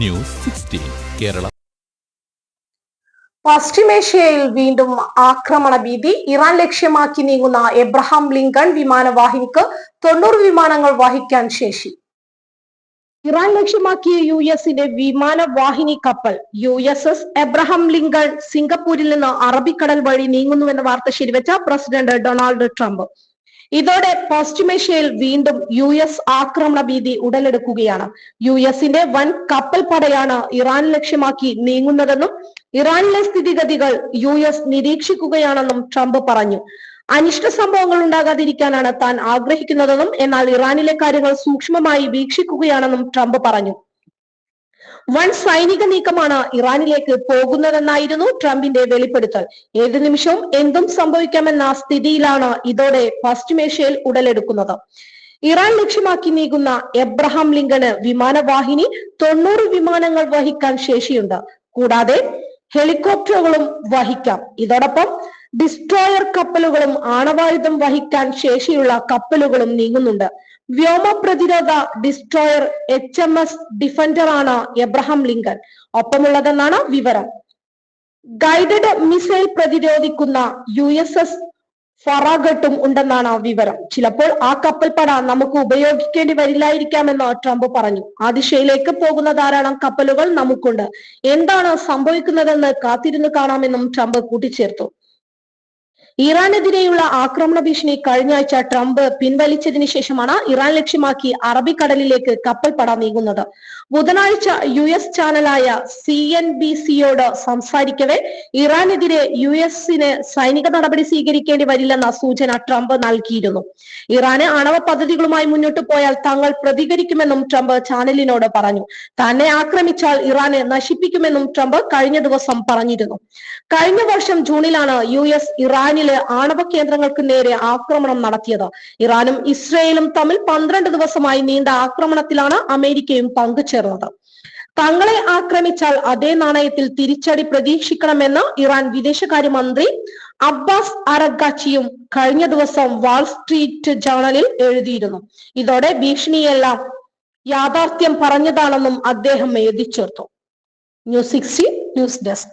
News sixteen Kerala. പശ്ചിമേഷ്യയിൽ വീണ്ടും ആക്രമണ ഭീതി. ഇറാൻ ലക്ഷ്യമാക്കി നീങ്ങുന്ന എബ്രഹാം ലിങ്കൺ വിമാനവാഹിനിക്ക് തൊണ്ണൂറ് വിമാനങ്ങൾ വഹിക്കാൻ ശേഷി. ഇറാൻ ലക്ഷ്യമാക്കിയ യു എസിന്റെ വിമാനവാഹിനി കപ്പൽ U S S Abraham Lincoln സിംഗപ്പൂരിൽ നിന്ന് അറബിക്കടൽ വഴി നീങ്ങുന്നുവെന്ന വാർത്ത ശരിവെച്ച പ്രസിഡന്റ് ഡൊണാൾഡ് ട്രംപ്. ഇതോടെ പശ്ചിമേഷ്യയിൽ വീണ്ടും യു എസ് ആക്രമണ ഭീതി ഉടലെടുക്കുകയാണ്. യു എസിന്റെ വൻ കപ്പൽ പടയാണ് ഇറാൻ ലക്ഷ്യമാക്കി നീങ്ങുന്നതെന്നും ഇറാനിലെ സ്ഥിതിഗതികൾ യു എസ് നിരീക്ഷിക്കുകയാണെന്നും ട്രംപ് പറഞ്ഞു. അനിഷ്ട സംഭവങ്ങൾ ഉണ്ടാകാതിരിക്കാനാണ് താൻ ആഗ്രഹിക്കുന്നതെന്നും എന്നാൽ ഇറാനിലെ കാര്യങ്ങൾ സൂക്ഷ്മമായി വീക്ഷിക്കുകയാണെന്നും ട്രംപ് പറഞ്ഞു. വൻ സൈനിക നീക്കമാണ് ഇറാനിലേക്ക് പോകുന്നതെന്നായിരുന്നു ട്രംപിന്റെ വെളിപ്പെടുത്തൽ. ഏത് നിമിഷവും എന്തും സംഭവിക്കാമെന്ന സ്ഥിതിയിലാണ് ഇതോടെ പശ്ചിമേഷ്യയിൽ ഉടലെടുക്കുന്നത്. ഇറാൻ ലക്ഷ്യമാക്കി നീങ്ങുന്ന എബ്രഹാം ലിങ്കന് വിമാനവാഹിനി തൊണ്ണൂറ് വിമാനങ്ങൾ വഹിക്കാൻ ശേഷിയുണ്ട്. കൂടാതെ ഹെലികോപ്റ്ററുകളും വഹിക്കാം. ഇതോടൊപ്പം ഡിസ്ട്രോയർ കപ്പലുകളും ആണവായുധം വഹിക്കാൻ ശേഷിയുള്ള കപ്പലുകളും നീങ്ങുന്നുണ്ട്. വ്യോമ പ്രതിരോധ destroyer H M S defender ആണ് എബ്രഹാം ലിങ്കൺ ഒപ്പമുള്ളതെന്നാണ് വിവരം. ഗൈഡഡ് മിസൈൽ പ്രതിരോധിക്കുന്ന യു എസ് എസ് ഫറാഗട്ടും ഉണ്ടെന്നാണ് വിവരം. ചിലപ്പോൾ ആ കപ്പൽപ്പട നമുക്ക് ഉപയോഗിക്കേണ്ടി വരില്ലായിരിക്കാമെന്ന് ട്രംപ് പറഞ്ഞു. ആ ദിശയിലേക്ക് പോകുന്ന ധാരാളം കപ്പലുകൾ നമുക്കുണ്ട്. എന്താണ് സംഭവിക്കുന്നതെന്ന് കാത്തിരുന്ന് കാണാമെന്നും ട്രംപ് കൂട്ടിച്ചേർത്തു. ഇറാനെതിരെയുള്ള ആക്രമണ ഭീഷണി കഴിഞ്ഞ ആഴ്ച ട്രംപ് പിൻവലിച്ചതിന് ശേഷമാണ് ഇറാൻ ലക്ഷ്യമാക്കി അറബിക്കടലിലേക്ക് കപ്പൽ പട നീങ്ങുന്നത്. ബുധനാഴ്ച യു എസ് ചാനലായ സി എൻ ബി സിയോട് സംസാരിക്കവെ ഇറാനെതിരെ യു എസിന് സൈനിക നടപടി സ്വീകരിക്കേണ്ടി വരില്ലെന്ന സൂചന ട്രംപ് നൽകിയിരുന്നു. ഇറാന് ആണവ പദ്ധതികളുമായി മുന്നോട്ട് പോയാൽ തങ്ങൾ പ്രതികരിക്കുമെന്നും ട്രംപ് ചാനലിനോട് പറഞ്ഞു. തന്നെ ആക്രമിച്ചാൽ ഇറാനെ നശിപ്പിക്കുമെന്നും ട്രംപ് കഴിഞ്ഞ ദിവസം പറഞ്ഞിരുന്നു. കഴിഞ്ഞ വർഷം ജൂണിലാണ് യു എസ് ഇറാനിലെ ആണവ കേന്ദ്രങ്ങൾക്ക് നേരെ ആക്രമണം നടത്തിയത്. ഇറാനും ഇസ്രയേലും തമ്മിൽ പന്ത്രണ്ട് ദിവസമായി നീണ്ട ആക്രമണത്തിലാണ് അമേരിക്കയും പങ്കുചേർന്നത്. തങ്ങളെ ആക്രമിച്ചാൽ അതേ നാണയത്തിൽ തിരിച്ചടി പ്രതീക്ഷിക്കണമെന്ന് ഇറാൻ വിദേശകാര്യമന്ത്രി അബ്ബാസ് അറഗാച്ചിയും കഴിഞ്ഞ ദിവസം വാൾ സ്ട്രീറ്റ് ജേണലിൽ എഴുതിയിരുന്നു. ഇതോടെ ഭീഷണിയെല്ലാം യാഥാർത്ഥ്യം പറഞ്ഞതാണെന്നും അദ്ദേഹം എഴുതിച്ചേർത്തു. News sixty news desk.